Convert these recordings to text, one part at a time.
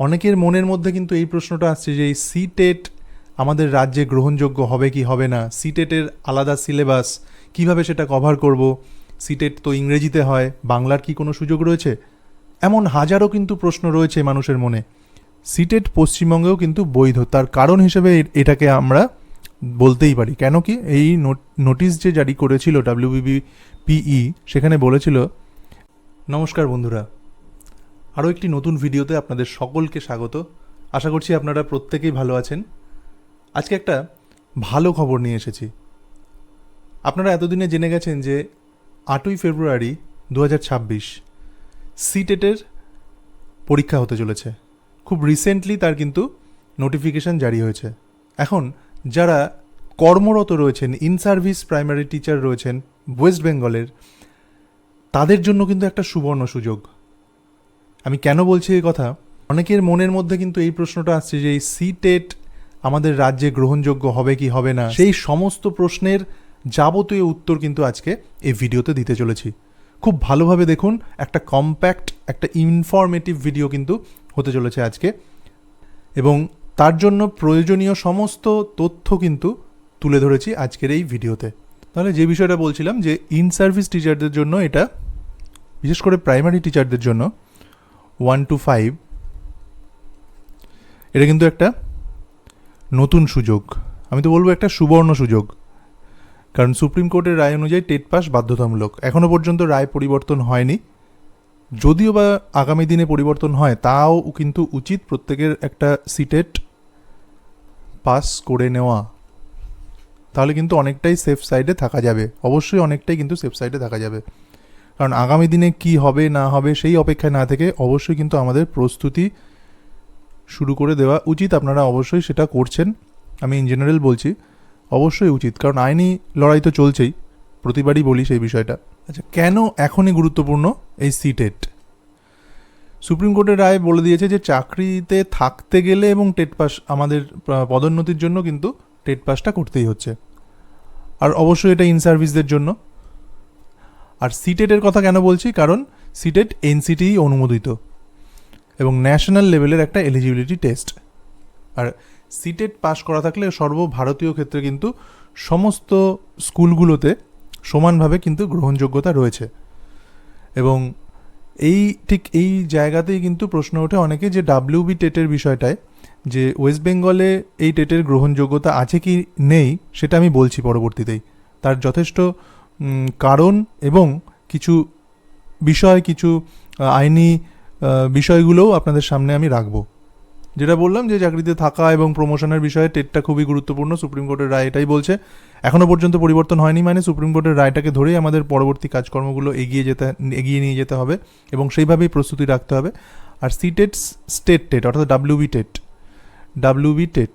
অনেকের মনের মধ্যে কিন্তু এই প্রশ্নটা আসছে যে এই সিটেট আমাদের রাজ্যে গ্রহণযোগ্য হবে কি হবে না? সিটেটের আলাদা সিলেবাস, কীভাবে সেটা কভার করব? সিটেট তো ইংরেজিতে হয়, বাংলার কি কোনো সুযোগ রয়েছে? এমন হাজারো কিন্তু প্রশ্ন রয়েছে মানুষের মনে। সিটেট পশ্চিমবঙ্গেও কিন্তু বৈধ, তার কারণ হিসেবে এটাকে আমরা বলতেই পারি। কেন কি এই নোট- নোটিশ যে জারি করেছিল ডাব্লিউবিবি পিই সেখানে বলেছিল, নমস্কার বন্ধুরা আরও একটি নতুন ভিডিওতে আপনাদের সকলকে স্বাগত। আশা করছি আপনারা প্রত্যেকেই ভালো আছেন। আজকে একটা ভালো খবর নিয়ে এসেছি। আপনারা এতদিনে জেনে গেছেন যে আটই ফেব্রুয়ারি দু হাজার ছাব্বিশ সিটেটের পরীক্ষা হতে চলেছে। খুব রিসেন্টলি তার কিন্তু নোটিফিকেশন জারি হয়েছে। এখন যারা কর্মরত রয়েছেন ইন সার্ভিস প্রাইমারি টিচার রয়েছেন, ওয়েস্ট বেঙ্গলের, তাদের জন্য কিন্তু একটা সুবর্ণ সুযোগ। আমি কেন বলছি এই কথা? অনেকের মনের মধ্যে কিন্তু এই প্রশ্নটা আসছে যে এই সিটেট আমাদের রাজ্যে গ্রহণযোগ্য হবে কি হবে না? সেই সমস্ত প্রশ্নের যাবতীয় উত্তর কিন্তু আজকে এই ভিডিওতে দিতে চলেছি। খুব ভালোভাবে দেখুন, একটা কম্প্যাক্ট একটা ইনফরমেটিভ ভিডিও কিন্তু হতে চলেছে আজকে। এবং তার জন্য প্রয়োজনীয় সমস্ত তথ্য কিন্তু তুলে ধরেছি আজকের এই ভিডিওতে। তাহলে যে বিষয়টা বলছিলাম যে ইন সার্ভিস টিচারদের জন্য এটা, বিশেষ করে প্রাইমারি টিচারদের জন্য ওয়ান টু ফাইভ, এটা কিন্তু একটা নতুন সুযোগ। আমি তো বলব একটা সুবর্ণ সুযোগ। কারণ সুপ্রিম কোর্টের রায় অনুযায়ী টেট পাস বাধ্যতামূলক। এখনও পর্যন্ত রায় পরিবর্তন হয়নি। যদিও বা আগামী দিনে পরিবর্তন হয়, তাও কিন্তু উচিত প্রত্যেকের একটা সিটেট পাস করে নেওয়া। তাহলে কিন্তু অনেকটাই সেফ সাইডে থাকা যাবে। অবশ্যই অনেকটাই কিন্তু সেফ সাইডে থাকা যাবে। কারণ আগামী দিনে কি হবে, না হবে, সেই অপেক্ষায় না থেকে অবশ্যই কিন্তু আমাদের প্রস্তুতি শুরু করে দেওয়া উচিত। আপনারা অবশ্যই সেটা করছেন। আমি ইন জেনারেল বলছি, অবশ্যই উচিত। কারণ আইনি লড়াই তো চলছেই। প্রতিবারই বলি সেই বিষয়টা। আচ্ছা কেন এখনই গুরুত্বপূর্ণ এই সিটেট সুপ্রিম কোর্টের রায় বলে দিয়েছে যে চাকরিতে থাকতে গেলে এবং টেট পাস আমাদের পদোন্নতির জন্য কিন্তু টেট পাসটা করতেই হচ্ছে। আর অবশ্যই এটা ইন সার্ভিসদের জন্য। আর সিটেটের কথা কেন বলছি? কারণ সিটেট এনসিটিই অনুমোদিত। এবং ন্যাশনাল লেভেলের একটা এলিজিবিলিটি টেস্ট আর সিটেট পাস করা থাকলে সর্বভারতীয় ক্ষেত্রে কিন্তু সমস্ত স্কুলগুলোতে সমানভাবে কিন্তু গ্রহণযোগ্যতা রয়েছে। এবং এই ঠিক এই জায়গাতেই কিন্তু প্রশ্ন ওঠে অনেকে যে ডাব্লিউবি টেটের বিষয়টায় যে ওয়েস্ট বেঙ্গলে এই টেটের গ্রহণযোগ্যতা আছে কি নেই, সেটা আমি বলছি পরবর্তীতেই। তার যথেষ্ট কারণ এবং কিছু বিষয়, কিছু আইনি বিষয়গুলোও আপনাদের সামনে আমি রাখব। যেটা বললাম যে চাকরিতে থাকা এবং প্রমোশনের বিষয়ে টেটটা খুবই গুরুত্বপূর্ণ সুপ্রিম কোর্টের রায় এটাই বলছে। এখনও পর্যন্ত পরিবর্তন হয়নি মানে সুপ্রিম কোর্টের রায়টাকে ধরেই আমাদের পরবর্তী কাজকর্মগুলো এগিয়ে যেতে, এগিয়ে নিয়ে যেতে হবে এবং সেইভাবেই প্রস্তুতি রাখতে হবে। আর সিটেট স্টেট টেট অর্থাৎ ডাব্লিউবি টেট ডাব্লিউবি টেট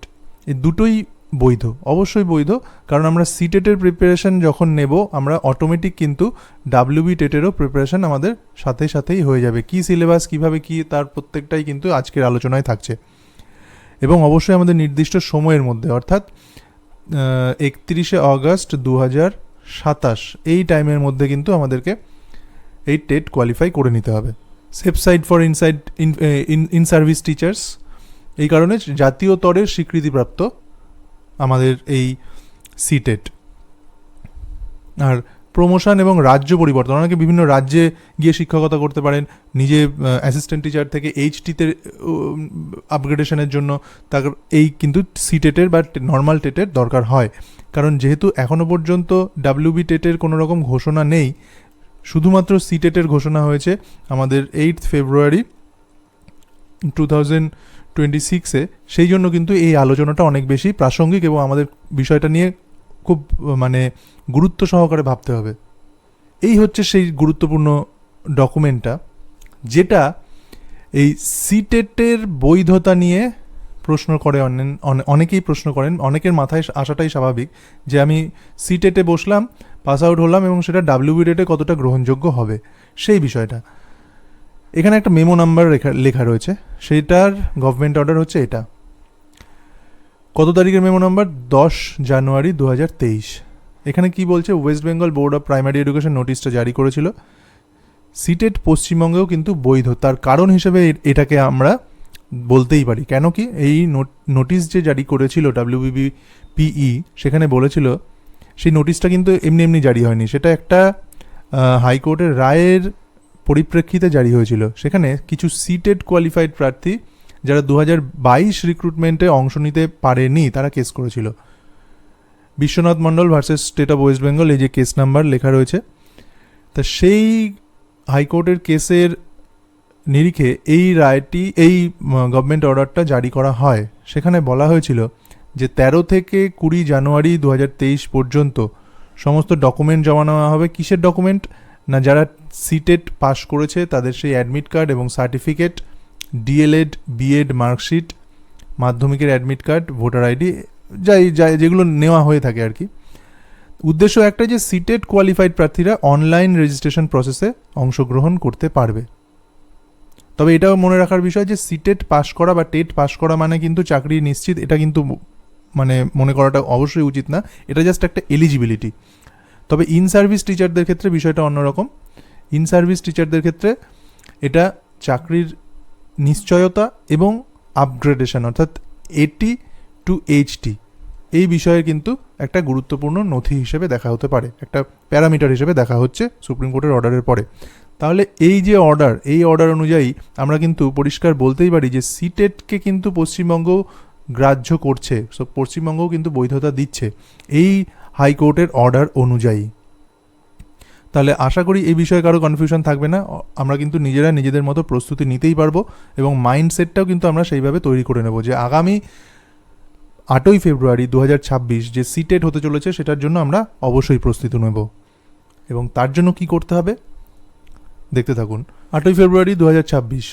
এই দুটোই বৈধ, অবশ্যই বৈধ, কারণ আমরা সিটেটের প্রিপারেশন যখন নেব, আমরা অটোমেটিক কিন্তু ডাব্লিউবি টেটেরও প্রিপারেশন আমাদের সাথে সাথেই হয়ে যাবে। কি সিলেবাস কীভাবে কি, তার প্রত্যেকটাই কিন্তু আজকের আলোচনায় থাকছে। এবং অবশ্যই আমাদের নির্দিষ্ট সময়ের মধ্যে, অর্থাৎ একত্রিশে অগস্ট দু হাজার সাতাশ, এই টাইমের মধ্যে কিন্তু আমাদেরকে এই টেট কোয়ালিফাই করে নিতে হবে। Safe side for inside in in service teachers এই কারণে জাতীয় স্তরের স্বীকৃতিপ্রাপ্ত আমাদের এই সিটেট আর প্রমোশন এবং রাজ্য পরিবর্তন, অনেকে বিভিন্ন রাজ্যে গিয়ে শিক্ষকতা করতে পারেন, নিজে অ্যাসিস্ট্যান্ট টিচার থেকে এইচটিতে আপগ্রেডেশনের জন্য তার, এই কিন্তু সিটেটের বা নর্মাল টেটের দরকার হয়। কারণ যেহেতু এখনও পর্যন্ত ডাব্লিউবি টেটের কোনো রকম ঘোষণা নেই, শুধুমাত্র সিটেটের ঘোষণা হয়েছে আমাদের eight February two thousand twenty সিক্সে সেই জন্য কিন্তু এই আলোচনাটা অনেক বেশি প্রাসঙ্গিক এবং আমাদের বিষয়টা নিয়ে খুব মানে গুরুত্ব সহকারে ভাবতে হবে। এই হচ্ছে সেই গুরুত্বপূর্ণ ডকুমেন্টটা, যেটা এই সিটেটের বৈধতা নিয়ে প্রশ্ন করে অনেকেই প্রশ্ন করেন, অনেকের মাথায় আসাটাই স্বাভাবিক যে আমি সিটেটে বসলাম, পাস আউট হলাম এবং সেটা ডাব্লিউবি রেটে কতটা গ্রহণযোগ্য হবে, সেই বিষয়টা। এখানে একটা মেমো নাম্বার লেখা লেখা রয়েছে। সেইটার গভর্নমেন্ট অর্ডার হচ্ছে এটা। কত তারিখের মেমো নাম্বার দশ জানুয়ারি দু হাজার তেইশ। এখানে কি বলছে? West Bengal Board of Primary Education নোটিশটা জারি করেছিল। সিটেট পশ্চিমবঙ্গেও কিন্তু বৈধ। তার কারণ হিসেবে এটাকে আমরা বলতেই পারি। কেন কি? এই নোটিশ যে জারি করেছিল ডাব্লিউবিবি পিই সেখানে বলেছিল, সেই নোটিশটা কিন্তু এমনি এমনি জারি হয়নি। সেটা একটা হাইকোর্টের রায়ের পরিপ্রেক্ষিতে জারি হয়েছিল। সেখানে কিছু সিটেড কোয়ালিফাইড প্রার্থী যারা দু বাইশ রিক্রুটমেন্টে অংশ নিতে পারেনি, তারা কেস করেছিল। Biswanath Mondal versus State of West Bengal এই যে কেস নাম্বার লেখা রয়েছে। তা সেই হাইকোর্টের কেসের নিরিখে এই রায়টি, এই গভর্নমেন্ট অর্ডারটা জারি করা হয়। সেখানে বলা হয়েছিল যে তেরো থেকে কুড়ি জানুয়ারি দু হাজার তেইশ পর্যন্ত সমস্ত ডকুমেন্ট জমা নেওয়া হবে। কিসের ডকুমেন্ট না, যারা সিটেট পাস করেছে, তাদের সেই অ্যাডমিট কার্ড এবং certificate D El Ed B Ed marksheet মাধ্যমিকের অ্যাডমিট কার্ড ভোটার আইডি যাই যাই, যেগুলো নেওয়া হয়ে থাকে আর কি। উদ্দেশ্য একটা যে সিটেট কোয়ালিফাইড প্রার্থীরা অনলাইন রেজিস্ট্রেশন প্রসেসে অংশগ্রহণ করতে পারবে। তবে এটাও মনে রাখার বিষয় যে সিটেট পাস করা বা টেট পাস করা মানে কিন্তু চাকরি নিশ্চিত, এটা কিন্তু মানে মনে করাটা অবশ্যই উচিত না। এটা জাস্ট একটা এলিজিবিলিটি তবে ইন সার্ভিস টিচারদের ক্ষেত্রে বিষয়টা অন্যরকম। ইন সার্ভিস টিচারদের ক্ষেত্রে এটা চাকরির নিশ্চয়তা এবং আপগ্রেডেশন অর্থাৎ এটি টু এইচটি এই বিষয়ে কিন্তু একটা গুরুত্বপূর্ণ নথি হিসেবে দেখা হতে পারে, একটা প্যারামিটার হিসেবে দেখা হচ্ছে সুপ্রিম কোর্টের অর্ডারের পরে। তাহলে এই যে অর্ডার এই অর্ডার অনুযায়ী আমরা কিন্তু পরিষ্কার বলতেই পারি যে সিটেটকে কিন্তু পশ্চিমবঙ্গ গ্রাহ্য করছে, সো পশ্চিমবঙ্গও কিন্তু বৈধতা দিচ্ছে। এই হাইকোর্টের অর্ডার অনুযায়ী। তাহলে আশা করি এই বিষয়ে কারও কনফিউশন থাকবে না। আমরা কিন্তু নিজেরা নিজেদের মতো প্রস্তুতি নিতেই পারব এবং মাইন্ডসেটটাও কিন্তু আমরা সেইভাবে তৈরি করে নেব যে আগামী আটই ফেব্রুয়ারি দু হাজার ছাব্বিশ যে সিটেট হতে চলেছে সেটার জন্য আমরা অবশ্যই প্রস্তুতি নেব। এবং তার জন্য কি করতে হবে? দেখতে থাকুন। আটই ফেব্রুয়ারি দু হাজার ছাব্বিশ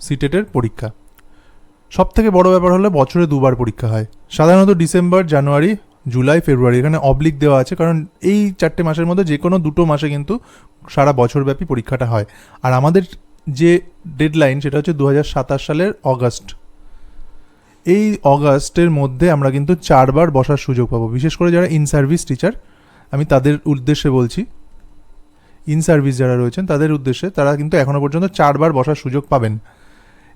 সিটেটের পরীক্ষা। সব থেকে বড় ব্যাপার হলো বছরে দুবার পরীক্ষা হয়। সাধারণত ডিসেম্বর, জানুয়ারি জুলাই, ফেব্রুয়ারি, এখানে অবলিক দেওয়া আছে, কারণ এই চারটে মাসের মধ্যে যে কোনো দুটো মাসে কিন্তু সারা বছরব্যাপী পরীক্ষাটা হয়। আর আমাদের যে ডেডলাইন সেটা হচ্ছে দু হাজার সাতাশ সালের অগাস্ট। এই অগাস্টের মধ্যে আমরা কিন্তু চারবার বসার সুযোগ পাবো। বিশেষ করে যারা ইন সার্ভিস টিচার আমি তাদের উদ্দেশ্যে বলছি ইন সার্ভিস যারা রয়েছেন, তাদের উদ্দেশ্যে তারা কিন্তু এখনও পর্যন্ত চারবার বসার সুযোগ পাবেন।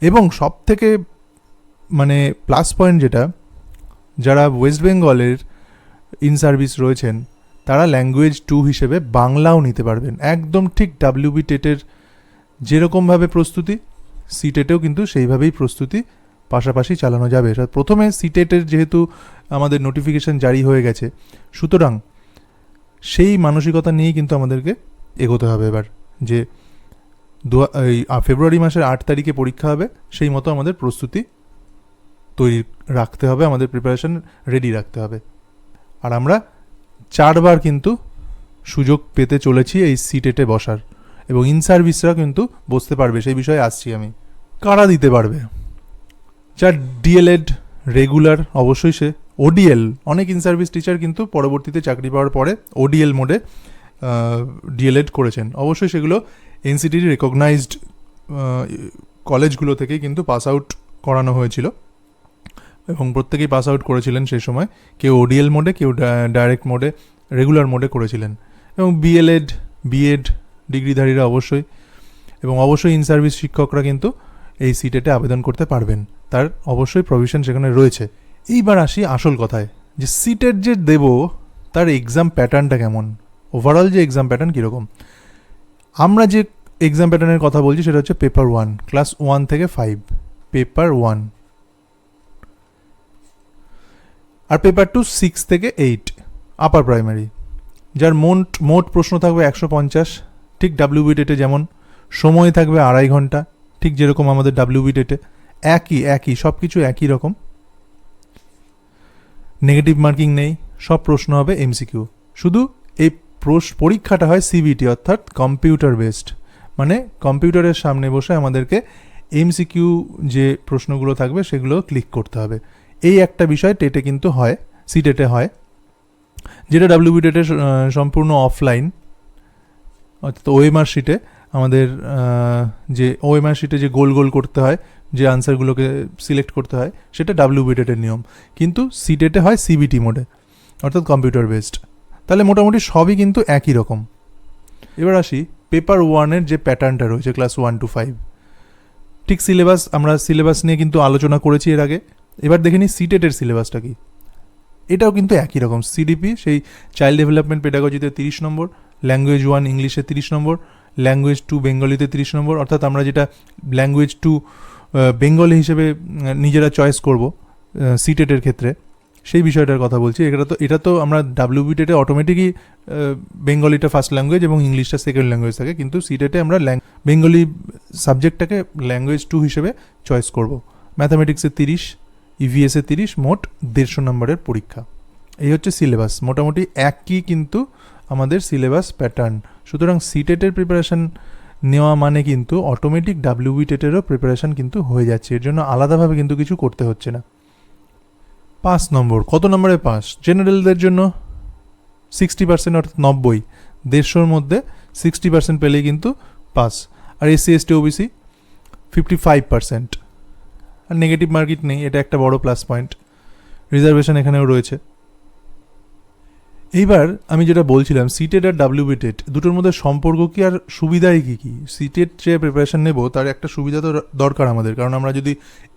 এবং সব থেকে মানে প্লাস পয়েন্ট যেটা, যারা ওয়েস্ট বেঙ্গলের ইন সার্ভিস রয়েছেন, তারা ল্যাঙ্গুয়েজ টু হিসেবে বাংলাও নিতে পারবেন। একদম ঠিক ডাব্লিউবি টেটের যেরকমভাবে প্রস্তুতি সিটেটেও কিন্তু সেইভাবেই প্রস্তুতি পাশাপাশি চালানো যাবে। প্রথমে সিটেটের যেহেতু আমাদের নোটিফিকেশন জারি হয়ে গেছে, সুতরাং সেই মানসিকতা নিয়েই কিন্তু আমাদেরকে এগোতে হবে এবার যে দু এই ফেব্রুয়ারি মাসের আট তারিখে পরীক্ষা হবে, সেই মতো আমাদের প্রস্তুতি তৈরি রাখতে হবে, আমাদের প্রিপারেশন রেডি রাখতে হবে। আর আমরা চারবার কিন্তু সুযোগ পেতে চলেছি এই সিটেটে বসার। এবং ইন সার্ভিসরা কিন্তু বসতে পারবে, সেই বিষয়ে আসছি আমি। কারা দিতে পারবে? যার ডিএলএড রেগুলার অবশ্যই সে ওডিএল অনেক ইন সার্ভিস টিচার কিন্তু পরবর্তীতে চাকরি পাওয়ার পরে ওডিএল মোডে ডিএলএড করেছেন। অবশ্যই সেগুলো এনসিটির রেকগনাইজড কলেজগুলো থেকেই কিন্তু পাস আউট করানো হয়েছিল। এবং প্রত্যেকেই পাস আউট করেছিলেন সেই সময়। কেউ ওডিএল মোডে কেউ ডাইরেক্ট মোডে রেগুলার মোডে করেছিলেন। এবং বিএলএড বিএড ডিগ্রিধারীরা অবশ্যই, এবং অবশ্যই ইন সার্ভিস শিক্ষকরা কিন্তু এই সিটেটে আবেদন করতে পারবেন। তার অবশ্যই প্রভিশন সেখানে রয়েছে। এইবার আসি আসল কথায়, যে সিটের যে দেব, তার এক্সাম প্যাটার্নটা কেমন? ওভারঅল যে এক্সাম প্যাটার্ন কীরকম? আমরা যে এক্সাম প্যাটার্নের কথা বলছি, সেটা হচ্ছে পেপার ওয়ান ক্লাস ওয়ান থেকে ফাইভ পেপার ওয়ান আর পেপার টু সিক্স থেকে এইট আপার প্রাইমারি যার মোট মোট প্রশ্ন থাকবে একশো পঞ্চাশ, ঠিক ডাব্লিউবি টেটে যেমন, সময় থাকবে আড়াই ঘণ্টা, ঠিক যেরকম আমাদের ডাব্লিউবি টেটে একই একই সব কিছু একই রকম। নেগেটিভ মার্কিং নেই, সব প্রশ্ন হবে এমসিকিউ শুধু এই পরীক্ষাটা হয় সিবিটি অর্থাৎ কম্পিউটার বেসড মানে কম্পিউটারের সামনে বসে আমাদেরকে এমসিকিউ যে প্রশ্নগুলো থাকবে সেগুলো ক্লিক করতে হবে। এই একটা বিষয় টেটে কিন্তু হয় সি টেটে হয়, যেটা ডাব্লিউবি টেটে সম্পূর্ণ অফলাইন অর্থাৎ ওএমআর শিটে আমাদের যে ওএমআর শিটে যে গোল গোল করতে হয়, যে আনসারগুলোকে সিলেক্ট করতে হয়, সেটা ডাব্লিউবি টেটের নিয়ম। কিন্তু সি টেটে হয় সিবিটি মোডে অর্থাৎ কম্পিউটার বেসড তাহলে মোটামুটি সবই কিন্তু একই রকম। এবার আসি পেপার ওয়ানের যে প্যাটার্নটা রয়েছে ক্লাস ওয়ান টু ফাইভ ঠিক সিলেবাস আমরা সিলেবাস নিয়ে কিন্তু আলোচনা করেছি এর আগে। এবার দেখে নিই সিটেটের সিলেবাসটা কি। এটাও কিন্তু একই রকম সিডিপি সেই চাইল্ড ডেভেলপমেন্ট পেডাগজিতে তিরিশ নম্বর ল্যাঙ্গুয়েজ ওয়ান ইংলিশে তিরিশ নম্বর ল্যাঙ্গুয়েজ টু বেঙ্গলিতে তিরিশ নম্বর, অর্থাৎ আমরা যেটা ল্যাঙ্গুয়েজ টু বেঙ্গলি হিসেবে নিজেরা চয়েস করব সিটেটের ক্ষেত্রে, সেই বিষয়টার কথা বলছি। এটা তো এটা তো আমরা ডাব্লিউবি টেটে অটোমেটিকই বেঙ্গলিটা ফার্স্ট ল্যাঙ্গুয়েজ এবং ইংলিশটা সেকেন্ড ল্যাঙ্গুয়েজ থাকে, কিন্তু সিটেটে আমরা বেঙ্গলি সাবজেক্টটাকে ল্যাঙ্গুয়েজ টু হিসেবে চয়েস করব। ম্যাথামেটিক্সে তিরিশ ইভিএসে তিরিশ, মোট দেড়শো নম্বরের পরীক্ষা। এই হচ্ছে সিলেবাস। মোটামুটি একই কিন্তু আমাদের সিলেবাস প্যাটার্ন সুতরাং সিটেটের প্রিপারেশন নেওয়া মানে কিন্তু অটোমেটিক ডাব্লিউবি টেটেরও প্রিপারেশন কিন্তু হয়ে যাচ্ছে। এর জন্য আলাদাভাবে কিন্তু কিছু করতে হচ্ছে না। পাঁচ নম্বর। কত নম্বরে পাস? জেনারেলদের জন্য সিক্সটি পার্সেন্ট অর্থাৎ নব্বই। দেড়শোর মধ্যে সিক্সটি পার্সেন্ট পেলেই কিন্তু পাস। আর SC ST OBC fifty five percent আর নেগেটিভ মার্কেট নেই, এটা একটা বড় প্লাস পয়েন্ট রিজার্ভেশন এখানেও রয়েছে। এইবার আমি যেটা বলছিলাম সিটেড আর ডাব্লিউবি টেট দুটোর মধ্যে সম্পর্ক কি আর সুবিধাই কী কী? সিটেড যে প্রিপারেশন নেব, তার একটা সুবিধা তো দরকার আমাদের। কারণ আমরা যদি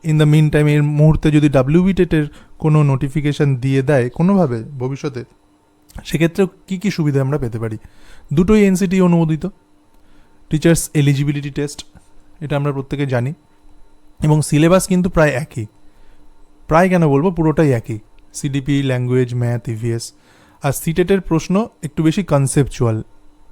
ইন দ্য মিন টাইম এর মুহূর্তে যদি ডাব্লিউবি টেটের কোনো নোটিফিকেশান দিয়ে দেয় কোনোভাবে ভবিষ্যতে সেক্ষেত্রে কী কী সুবিধা আমরা পেতে পারি? দুটোই এনসিটি অনুমোদিত। টিচার্স এলিজিবিলিটি টেস্ট এটা আমরা প্রত্যেকে জানি। এবং সিলেবাস কিন্তু প্রায় একই। প্রায় কেন বলব? পুরোটাই একই। সিডিপি ল্যাঙ্গুয়েজ ম্যাথ ইভিএস আর সিটেটের প্রশ্ন একটু বেশি কনসেপচুয়াল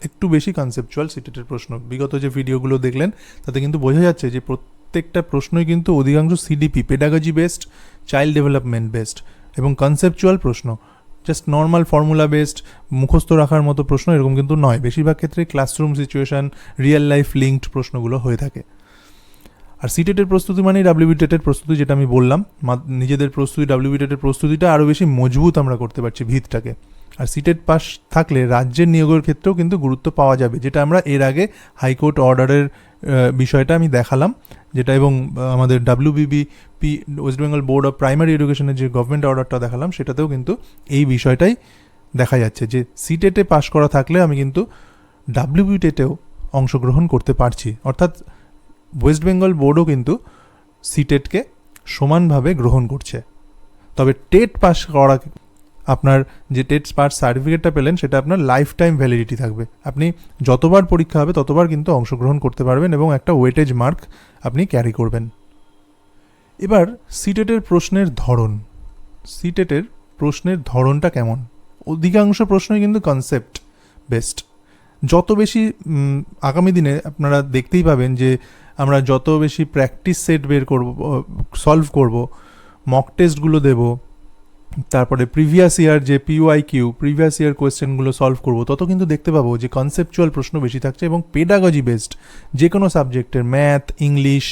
একটু বেশি কনসেপচুয়াল সিটেটের প্রশ্ন। বিগত যে ভিডিওগুলো দেখলেন, তাতে কিন্তু বোঝা যাচ্ছে যে প্রত্যেকটা প্রশ্নই কিন্তু অধিকাংশ CDP pedagogy based child development based এবং কনসেপচুয়াল প্রশ্ন। জাস্ট নর্মাল ফর্মুলা বেসড মুখস্থ রাখার মতো প্রশ্ন এরকম কিন্তু নয়। বেশিরভাগ ক্ষেত্রে classroom situation real life linked প্রশ্নগুলো হয়ে থাকে। আর সিটেটের প্রস্তুতি মানে ডাব্লিউবি টেটের প্রস্তুতি, যেটা আমি বললাম। নিজেদের প্রস্তুতি ডাব্লিউবি টেটের প্রস্তুতিটা আরও বেশি মজবুত আমরা করতে পারছি ভিতটাকে। আর সিটেট পাস থাকলে রাজ্যের নিয়োগের ক্ষেত্রেও কিন্তু গুরুত্ব পাওয়া যাবে, যেটা আমরা এর আগে হাইকোর্ট অর্ডারের বিষয়টা আমি দেখালাম, যেটা এবং আমাদের WBB P West Bengal Board of Primary এডুকেশনের যে গভর্নমেন্ট অর্ডারটা দেখালাম, সেটাতেও কিন্তু এই বিষয়টাই দেখা যাচ্ছে যে সিটেটে পাশ করা থাকলে আমি কিন্তু ডাব্লিউবি টেটেও অংশগ্রহণ করতে পারছি। অর্থাৎ ওয়েস্ট বেঙ্গল বোর্ডও কিন্তু সিটেটকে সমানভাবে গ্রহণ করছে। তবে টেট পাস করা আপনার যে টেট পাস সার্টিফিকেটটা পেলেন, সেটা আপনার লাইফ টাইম ভ্যালিডিটি থাকবে। আপনি যতবার পরীক্ষা হবে, ততবার কিন্তু অংশগ্রহণ করতে পারবেন এবং একটা ওয়েটেজ মার্ক আপনি ক্যারি করবেন। এবার সিটেটের প্রশ্নের ধরন। সিটেটের প্রশ্নের ধরনটা কেমন? অধিকাংশ প্রশ্নই কিন্তু কনসেপ্ট বেস্ট যত বেশি আগামী দিনে আপনারা দেখতেই পাবেন যে আমরা যত বেশি প্র্যাকটিস সেট বের করব সলভ করব মক টেস্টগুলো দেব, তারপরে প্রিভিয়াস ইয়ার যে পিওয়াই কিউ প্রিভিয়াস ইয়ার কোয়েশ্চেনগুলো সলভ করব, তত কিন্তু দেখতে পাবো যে কনসেপচুয়াল প্রশ্ন বেশি থাকছে এবং পেডাগজি বেসড যে কোনো সাবজেক্টের ম্যাথ ইংলিশ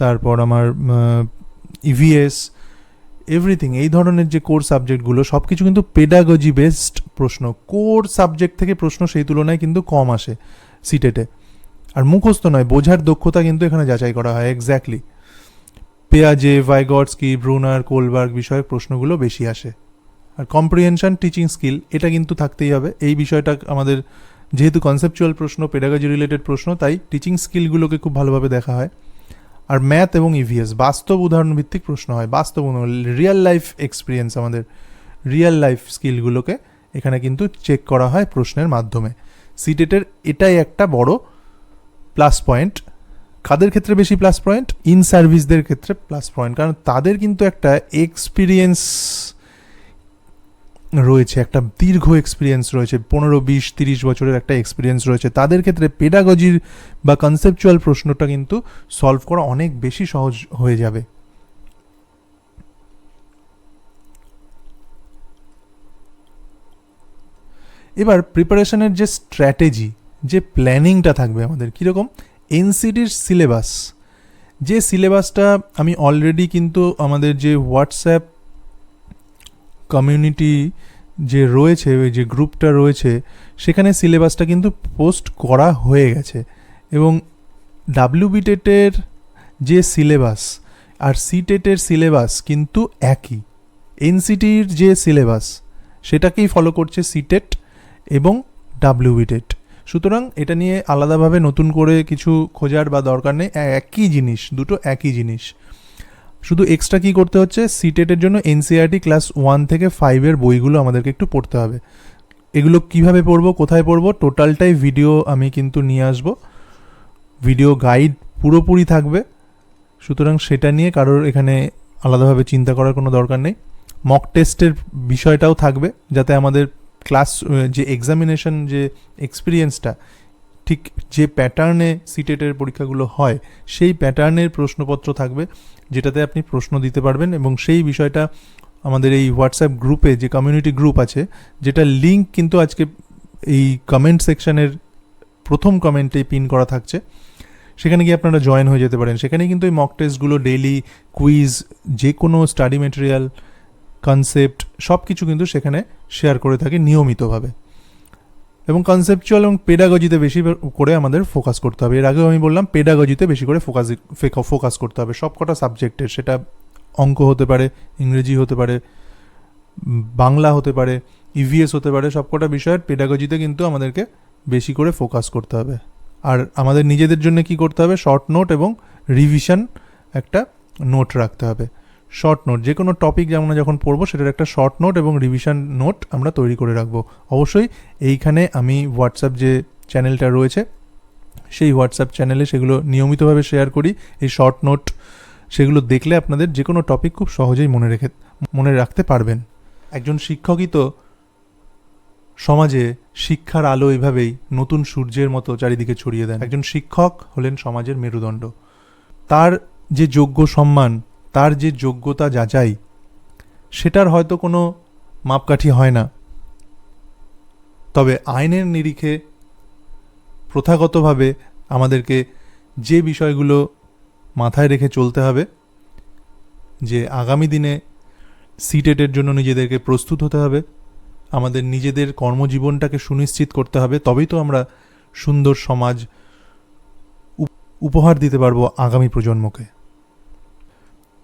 তারপর আমার ইভিএস এভরিথিং এই ধরনের যে কোর সাবজেক্টগুলো সব কিছু কিন্তু পেডাগজি বেসড প্রশ্ন। কোর সাবজেক্ট থেকে প্রশ্ন সেই তুলনায় কিন্তু কম আসে সিটেটে আর মুখস্থ নয়, বোঝার দক্ষতা কিন্তু এখানে যাচাই করা হয় এক্স্যাক্টলি পেয়াজে, ভাইগটসকি, ব্রুনার, কোলবার্গ বিষয়ক প্রশ্নগুলো বেশি আসে। আর কম্প্রিহেনশন টিচিং স্কিল এটা কিন্তু থাকতেই হবে। এই বিষয়টা আমাদের যেহেতু কনসেপচুয়াল প্রশ্ন পেডাগজি রিলেটেড প্রশ্ন, তাই টিচিং স্কিলগুলোকে খুব ভালোভাবে দেখা হয়। আর ম্যাথ এবং ইভিএস বাস্তব উদাহরণ ভিত্তিক প্রশ্ন হয়। বাস্তব রিয়েল লাইফ এক্সপিরিয়েন্স আমাদের রিয়েল লাইফ স্কিলগুলোকে এখানে কিন্তু চেক করা হয় প্রশ্নের মাধ্যমে। সিটেটের এটাই একটা বড় প্লাস পয়েন্ট কাদের ক্ষেত্রে বেশি প্লাস পয়েন্ট ইন সার্ভিসদের ক্ষেত্রে প্লাস পয়েন্ট কারণ তাদের কিন্তু একটা এক্সপিরিয়েন্স রয়েছে, একটা দীর্ঘ এক্সপিরিয়েন্স রয়েছে, পনেরো, বিশ, তিরিশ বছরের একটা এক্সপিরিয়েন্স রয়েছে। তাদের ক্ষেত্রে পেডাগজির বা কনসেপচুয়াল প্রশ্নটা কিন্তু সলভ করা অনেক বেশি সহজ হয়ে যাবে। এবার প্রিপারেশনের যে স্ট্র্যাটেজি যে প্ল্যানিংটা থাকবে আমাদের, কীরকম? এনসিডির সিলেবাস। যে সিলেবাসটা আমি অলরেডি কিন্তু আমাদের যে হোয়াটসঅ্যাপ কমিউনিটি যে রয়েছে, ওই যে গ্রুপটা রয়েছে, সেখানে সিলেবাসটা কিন্তু পোস্ট করা হয়ে গেছে। এবং ডাব্লিউবি টেটের যে সিলেবাস আর সিটেটের সিলেবাস কিন্তু একই। এনসিটির যে সিলেবাস, সেটাকেই ফলো করছে সিটেট এবং ডাব্লিউবি টেট সুতরাং এটা নিয়ে আলাদাভাবে নতুন করে কিছু খোঁজার বা দরকার নেই একই জিনিস, দুটো একই জিনিস। শুধু এক্সট্রা কি করতে হচ্ছে? সিটেটের জন্য এনসিআরটি ক্লাস ওয়ান থেকে ফাইভের বইগুলো আমাদেরকে একটু পড়তে হবে। এগুলো কীভাবে পড়ব, কোথায় পড়ব? টোটালটাই ভিডিও আমি কিন্তু নিয়ে আসব। ভিডিও গাইড পুরোপুরি থাকবে। সুতরাং সেটা নিয়ে কারোর এখানে আলাদাভাবে চিন্তা করার কোনো দরকার নেই। মক টেস্টের বিষয়টাও থাকবে, যাতে আমাদের ক্লাস যে এক্সামিনেশন যে এক্সপিরিয়েন্সটা ঠিক যে প্যাটার্নে সিটেটের পরীক্ষাগুলো হয়, সেই প্যাটার্নের প্রশ্নপত্র থাকবে, যেটাতে আপনি প্রশ্ন দিতে পারবেন এবং সেই বিষয়টা আমাদের এই হোয়াটসঅ্যাপ গ্রুপে যে কমিউনিটি গ্রুপ আছে, যেটা লিঙ্ক কিন্তু আজকে এই কমেন্ট সেকশানের প্রথম কমেন্টে পিন করা থাকছে, সেখানে গিয়ে আপনারা জয়েন হয়ে যেতে পারেন। সেখানে কিন্তু এই মক টেস্টগুলো ডেইলি কুইজ যে কোনো স্টাডি মেটেরিয়াল কনসেপ্ট সব কিছু কিন্তু সেখানে শেয়ার করে থাকে নিয়মিতভাবে। এবং কনসেপচুয়াল এবং পেডাগজিতে বেশি করে আমাদের ফোকাস করতে হবে। এর আগেও আমি বললাম পেডাগজিতে বেশি করে ফোকাস ফোকাস করতে হবে। সব কটা সাবজেক্টের সেটা অঙ্ক হতে পারে, ইংরেজি হতে পারে, বাংলা হতে পারে ইভিএস হতে পারে, সবকটা বিষয়ের পেডাগজিতে কিন্তু আমাদেরকে বেশি করে ফোকাস করতে হবে। আর আমাদের নিজেদের জন্য কি করতে হবে? শর্ট নোট এবং রিভিশন একটা নোট রাখতে হবে। শর্ট নোট যে কোনো টপিক যেমন যখন পড়ব, সেটার একটা শর্ট নোট এবং রিভিশন নোট আমরা তৈরি করে রাখব। অবশ্যই এইখানে আমি হোয়াটসঅ্যাপ যে চ্যানেলটা রয়েছে, সেই হোয়াটসঅ্যাপ চ্যানেলে সেগুলো নিয়মিতভাবে শেয়ার করি। এই শর্ট নোট সেগুলো দেখলে আপনাদের যে কোনো টপিক খুব সহজেই মনে রেখে, মনে রাখতে পারবেন। একজন শিক্ষকই তো সমাজে শিক্ষার আলো এভাবেই নতুন সূর্যের মতো চারিদিকে ছড়িয়ে দেন। একজন শিক্ষক হলেন সমাজের মেরুদণ্ড। তার যে যোগ্য সম্মান তার যে যোগ্যতা যাচাই, সেটার হয়তো কোনো মাপকাঠি হয় না। তবে আইনের নিরিখে প্রথাগতভাবে আমাদেরকে যে বিষয়গুলো মাথায় রেখে চলতে হবে, যে আগামী দিনে সিটেটের জন্য নিজেদেরকে প্রস্তুত হতে হবে, আমাদের নিজেদের কর্মজীবনটাকে সুনিশ্চিত করতে হবে, তবেই তো আমরা সুন্দর সমাজ উপহার দিতে পারব আগামী প্রজন্মকে।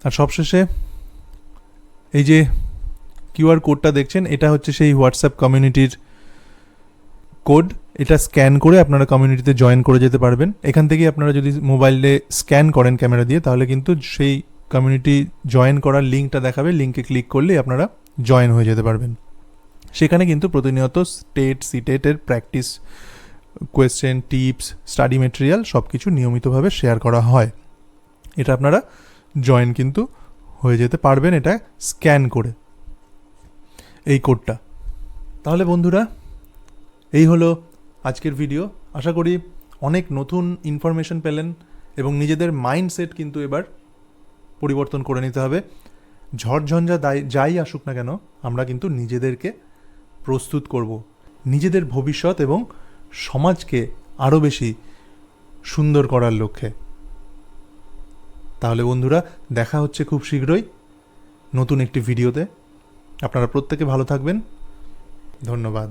আর সবশেষে এই যে কিউআর কোডটা দেখছেন, এটা হচ্ছে সেই হোয়াটসঅ্যাপ কমিউনিটির কোড। এটা স্ক্যান করে আপনারা কমিউনিটিতে জয়েন করে যেতে পারবেন। এখান থেকে আপনারা যদি মোবাইলে স্ক্যান করেন ক্যামেরা দিয়ে, তাহলে কিন্তু সেই কমিউনিটি জয়েন করার লিঙ্কটা দেখাবে। লিঙ্কে ক্লিক করলে আপনারা জয়েন হয়ে যেতে পারবেন। সেখানে কিন্তু প্রতিনিয়ত state সিটেটের practice question tips study material সব কিছু নিয়মিতভাবে শেয়ার করা হয়। এটা আপনারা জয়েন কিন্তু হয়ে যেতে পারবেন এটা স্ক্যান করে। এই কোডটা তাহলে বন্ধুরা, এই হলো আজকের ভিডিও আশা করি অনেক নতুন ইনফরমেশন পেলেন এবং নিজেদের মাইন্ডসেট কিন্তু এবার পরিবর্তন করে নিতে হবে। ঝড়ঝঞ্ঝা দায় যাই আসুক না কেন, আমরা কিন্তু নিজেদেরকে প্রস্তুত করব। নিজেদের ভবিষ্যৎ এবং সমাজকে আরও বেশি সুন্দর করার লক্ষ্যে। তাহলে বন্ধুরা দেখা হচ্ছে খুব শীঘ্রই নতুন একটি ভিডিওতে। আপনারা প্রত্যেকে ভালো থাকবেন। ধন্যবাদ।